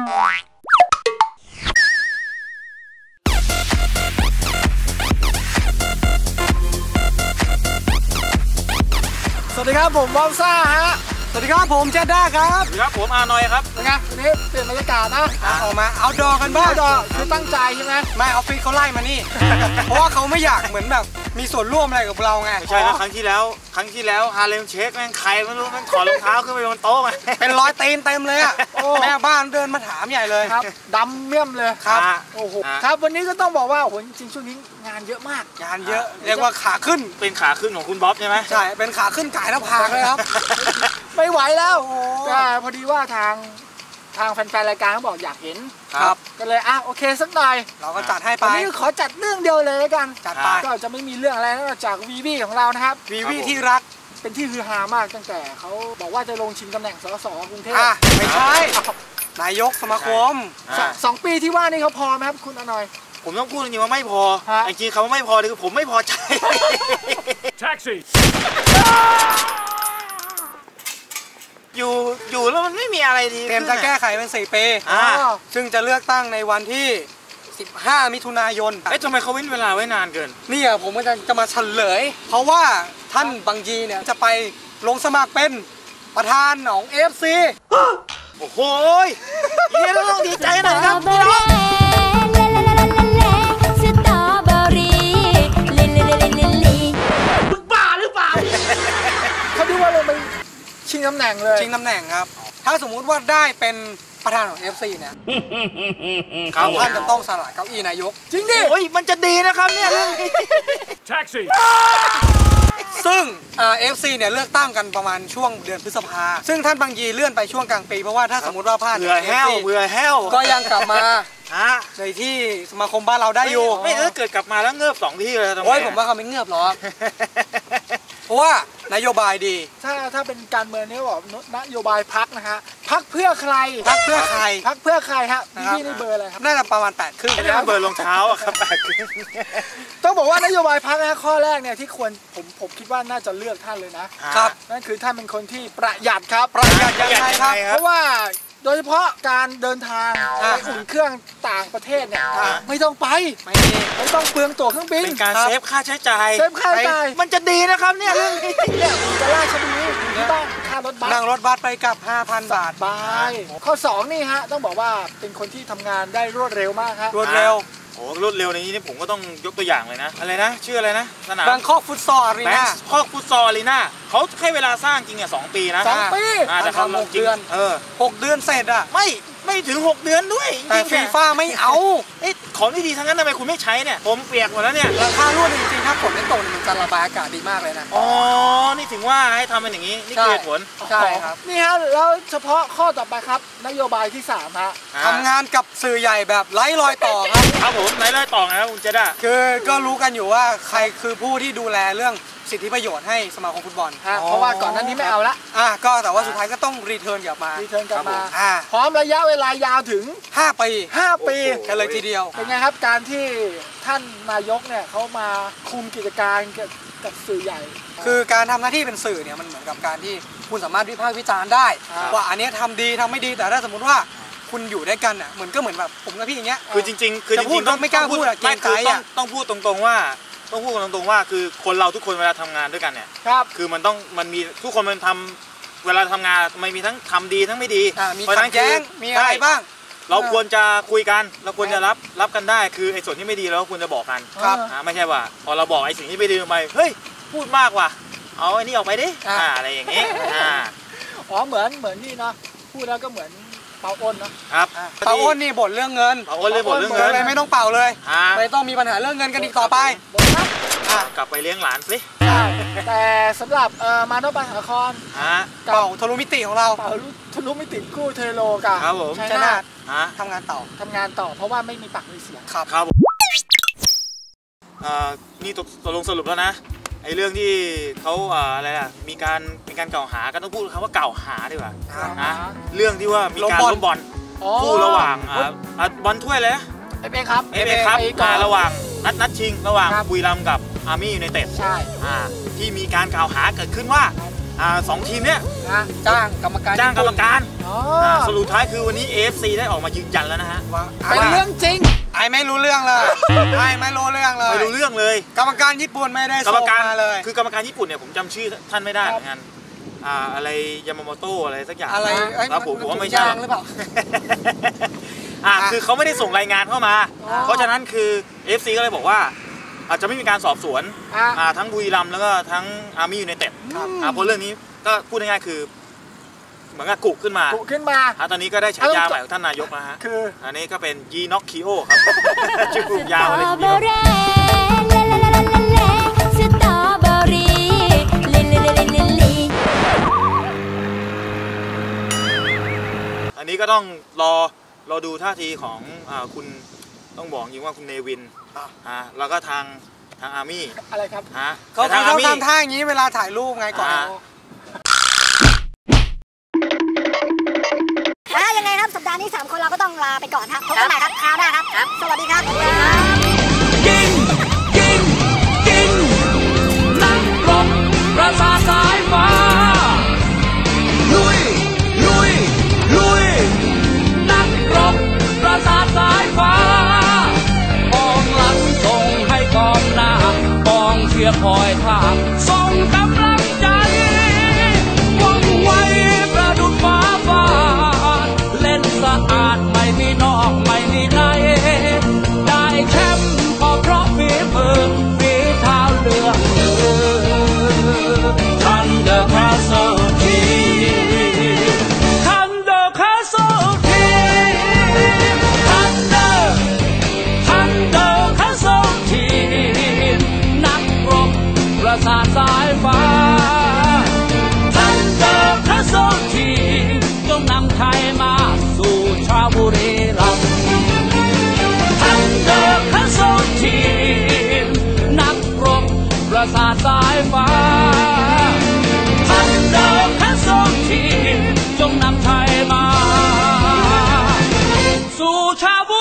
สวัสดีครับผมบอมซ่าฮะ สวัสดีครับผมเจด้าครับครับผมอาหน่อยครับเป็นไงวันนี้เปลี่ยนบรรยากาศนะอะออกมาเอาดอกันบ้างบ้าดอคือตั้งใจใช่ไหมไม่ออฟฟิศเขาไล่มานี่ เพราะว่าเขาไม่อยากเหมือนแบบมีส่วนร่วมอะไรกับเราไงไม่ใช่นะครั้งที่แล้ว ครั้งที่แล้วฮาเลมเชคแม่งใครไม่รู้แม่งถอดรองเท้าขึ้นไปบนโต๊ะไงเป็นร้อยตีนเต็มเลยอะแม่บ้านเดินมาถามใหญ่เลยครับดำเมี่ยมเลยครับอะโอ้โหอะครับวันนี้ก็ต้องบอกว่าโอ้โหจริงๆช่วงนี้งานเยอะมากงานเยอะเรียกว่าขาขึ้นเป็นขาขึ้นของคุณบ๊อบใช่ไหมใช่เป็นขาขึ้นก่ายหน้าผากเลยครับ ไม่ไหวแล้วโอ้โหก็พอดีว่าทางทางแฟนๆรายการเขาบอกอยากเห็นครับ ก็เลยอะโอเคสักหน่อย เราก็จัดให้ไปวันนี้ขอจัดเรื่องเดียวเลยแล้วกันจัดไปก็จะไม่มีเรื่องอะไรนอกจากวีวีของเรานะครับวีวีที่รักเป็นที่ฮือฮามากตั้งแต่เขาบอกว่าจะลงชิงตำแหน่งสสกรุงเทพอะไม่ใช่นายกสมาคมสองอะสองปีที่ว่านี่เขาพอไหมครับคุณอนอย ผมต้องพูดจริงๆว่าไม่พอฮะจริงๆคำว่าไม่พอนี่คือผมไม่พอใจ Taxi! อยู่อยู่แล้วมันไม่มีอะไร ดีเตรียมจะแก้ไขเป็น4ปีอ่าซึ่งจะเลือกตั้งในวันที่ 15 มิถุนายนเอ๊ะทำไมเขาเว้นเวลาไว้นานเกิน นี่อะผมก็จะจะมาเฉลย เพราะว่าท่านบางยีเนี่ยจะไปลงสมัครเป็นประธานของ AFC โอ้โหยเฮียเราต้องดีใจหน่อยครับสตรอเบอรี่สตรอเบอรี่ลิลิลิลิลิลิเขาดูว่าลงไปชิงตำแหน่งเลย ชิงตำแหน่งครับ ถ้าสมมุติว่าได้เป็นประธานของ AFC เนี่ยครับผมท่านจะต้องสละเก้าอี้นายก จริงดิโอ้ยมันจะดีนะครับเนี่ยเรื่องนี้ Taxi! ซึ่งอ่า AFC เนี่ยเลือกตั้งกันประมาณช่วงเดือนพฤษภา ซึ่งท่านบางยีเลื่อนไปช่วงกลางปี เพราะว่าถ้าสมมติว่าพลาดเบื่อแห้ว AFC เบื่อแห้วก็ยังกลับมาฮะในที่สมาคมบ้านเราได้อยู่ไม่ถ้าเกิดกลับมาแล้วเงือบสองที่เลยทำไงโอ้ยผมว่าเขาไม่เงือบหรอกเพราะว่า นโยบายดี ถ้าถ้าเป็นการเมืองเนี่ยบอกนโยบายพักนะฮะพักเพื่อใครพักเพื่อใครพักเพื่อใครฮะนะครับพี่นี่เบอร์อะไรครับน่าจะประมาณ8ครึ่งไม่ได้เบอร์รองเท้าอะครับแปดขึ้นต้องบอกว่านโยบายพักนะข้อแรกเนี่ยที่ควรผมผมคิดว่าน่าจะเลือกท่านเลยนะครับนั่นคือท่านเป็นคนที่ประหยัดครับประหยัดยังไงครับเพราะว่า โดยเฉพาะการเดินทางอ่าไปอุ่นเครื่องต่างประเทศเนี่ยอ่าไม่ต้องไปไม่มีไม่ต้องเปลืองตั๋วเครื่องบินเป็นการครับเซฟค่าใช้จ่ายเซฟค่าใช้จ่ายมันจะดีนะครับเนี่ยเรื่องนี้เนี่ยจะราชบุรีที่บ้านค่ารถบัสนั่งรถบัสไปกลับ 5,000 บาทบายข้อ 2 นี่ฮะ ต้องบอกว่าเป็นคนที่ทำงานได้รวดเร็วมากฮะรวดเร็วโอ้รวดเร็วในนี้นี่ผมก็ต้องยกตัวอย่างเลยนะ อะไรนะชื่ออะไรนะสนามบางคอกฟุตซอลอารีแบงนาค์คอกฟุตซอลอารีนาเขาให้เวลาสร้างจริงอะสองปีนะสองปีอ่าแต่เขาทำหกจริงเดือน เออ6เดือนเสร็จอะ ไม่ ไม่ถึง 6 เดือนด้วยแต่จริฟีงๆฟ่าไม่เอาเอ๊ะของที่ดีทั้งนั้นทำไมคุณไม่ใช้เนี่ย ผมเปียกหมดแล้วเนี่ย ราคารั่วจริงๆถ้าฝนไม่ตกมันจะระบายอากาศดีมากเลยนะ อ๋อ นี่ถึงว่าให้ทำเป็นอย่างนี้ นี่คือเหตุผลใช่ครับนี่ฮะแล้วเฉพาะข้อต่อไปครับ นโยบายที่3ฮะทำงานกับสื่อใหญ่แบบไร้รอยต่อครับ ครับผมไหนเล่าต่อนะครับคุณเจด้า คือก็รู้กันอยู่ว่าใครคือผู้ที่ดูแลเรื่อง สิทธิประโยชน์ให้สมาคมฟุตบอลฮะเพราะว่าก่อนหน้านี้ไม่เอาละอะก็แต่ว่าสุดท้ายก็ต้องรีเทิร์นกลับมา รีเทิร์นกลับมา อ่า พร้อมระยะเวลายาวถึง 5 ปี 5 ปีกันเลยทีเดียว เป็นไงครับการที่ท่านนายกเนี่ยเขามาคุมกิจการกับกับสื่อใหญ่ คือการทำหน้าที่เป็นสื่อเนี่ยมันเหมือนกับการที่คุณสามารถวิพากษ์วิจารณ์ได้ครับว่าอันเนี้ยทำดีทำไม่ดีแต่ถ้าสมมติว่าคุณอยู่ด้วยกันอะเหมือนก็เหมือนแบบผมกับพี่อย่างเงี้ยคือจริงๆคือจจะพูริดงๆต้องก็ไม่กล้าพูดอะไม่เกรงใจคือต้องอะต้องพูดตรงๆว่า ต้องพูดกันตรงๆว่าคือคนเราทุกคนเวลาทำงานด้วยกันเนี่ย ครับ คือมันต้องมันมีทุกคนมันทำเวลาทำงานมันมีทั้งทำดีทั้งไม่ดีอ่ามีเพราะฉะขันั้ดนแย้งคือมีอะไรใช่บ้าง เราควรจะคุยกันเราควรจะรับรับกันได้คือไอ้ส่วนที่ไม่ดีเราก็ควรจะบอกกันครับอ่าไม่ใช่ว่าพอเราบอกไอ้สิ่งที่ไม่ดีไปเฮ้ยพูดมากว่ะเอาไอ้นี่ออกไปดิอ่า อ่าอะไรอย่างงี้อ่า อ๋อเหมือนเหมือนนี่เนาะพูดแล้วก็เหมือน เปาอ้นเนาะครับเป่าอ้นนี่บ่นเรื่องเงินเป่าอ้นเลยบ่นเรื่องเงินเลยไม่ต้องเป่าเลยอ่าไม่ต้องมีปัญหาเรื่องเงินกันอีกต่อไปบอกครับอะกลับไปเลี้ยงหลานสิใช่แต่สำหรับเอ่อมานพปาหาคอนฮะกับเป่าทะลุมิติของเราเป่าทะลุมิติกู้เทโลกับครับผมชัยชนานะทฮะทำงานต่อทำงานต่อเพราะว่าไม่มีปากมีเสียงครับครับผมเอ่อนี่ตกตกลงสรุปแล้วนะ ไอ้เรื่องที่เขาเอ่ออะไรอะมีการมีการกล่าวหาก็ต้องพูดคำว่ากล่าวหาดีกว่าครับนะเรื่องที่ว่ามีการล้มบอลล้มบอลอ๋อคู่ระหว่างอ่าอะบอลถ้วยเลยนะเอฟเอครับเอฟเอครับก่อนอ่าระหว่างนัดนัดชิง ระหว่างครับบุรีรัมย์กับอาร์มี่ยูไนเต็ดใช่อ่าที่มีการกล่าวหาเกิดขึ้นว่าอ่าสองทีมเนี้ยนะจ้างกรรมการจ้างกรรมการอ๋ออ่าสรุปท้ายคือวันนี้ AFC ได้ออกมายืนยันแล้วนะฮะว่าเป็นเรื่องจริง ไอ้ไม่รู้เรื่องเลยไอ้ไม่รู้เรื่องเลยไม่รู้เรื่องเลย กรรมการญี่ปุ่นไม่ได้กรรมส่งการมาเลย คือกรรมการญี่ปุ่นเนี่ยผมจำชื่อท่านไม่ได้เหมือนกันอ่าอะไรยามาโมโตะอะไรสักอย่างอะไรเอ้ยครับผมผมว่าไม่ใช่ยาหรงอกหรือเปล่าอ่าอะคือเขาไม่ได้ส่งรายงานเข้ามาอ๋อเพราะฉะนั้นคือ FC ก็เลยบอกว่า อาจจะไม่มีการสอบสวนอะอ่าทั้งบุรีรัมย์แล้วก็ทั้งอาร์มี่ยูไนเต็ดอ่าเพราะเรื่องนี้ก็พูดง่ายๆคือ เหมือนกับกุขึ้นมากุขึ้นมาอ่าตอนนี้ก็ได้ฉายาใหม่ของท่านนายกแล้วฮะคืออันนี้ก็เป็นยีน็อกคิโอครับชื่อยาวเลยสทีตรอเดีเบยวอรี่เลเลเลเลเลสตรอเบอรี่เลเลเลเลเลอันนี้ก็ต้องรอรอดูท่าทีของอ่าคุณต้องบอกจริงว่าคุณเนวินอ่าแล้วก็ทางทางอาร์มี่อะไรครับฮะเขาแต่ทางเขาอาร์มี่ทำท่าอย่างนี้เวลาถ่ายรูปไงก่อน นี่สาห์นี้3คนเราก็ต้องลาไปก่อนครับพบกันใหม่ครับคราวหน้าครับ สวัสดีครับ 化。盼到盼送情，终难太马。苏茶不。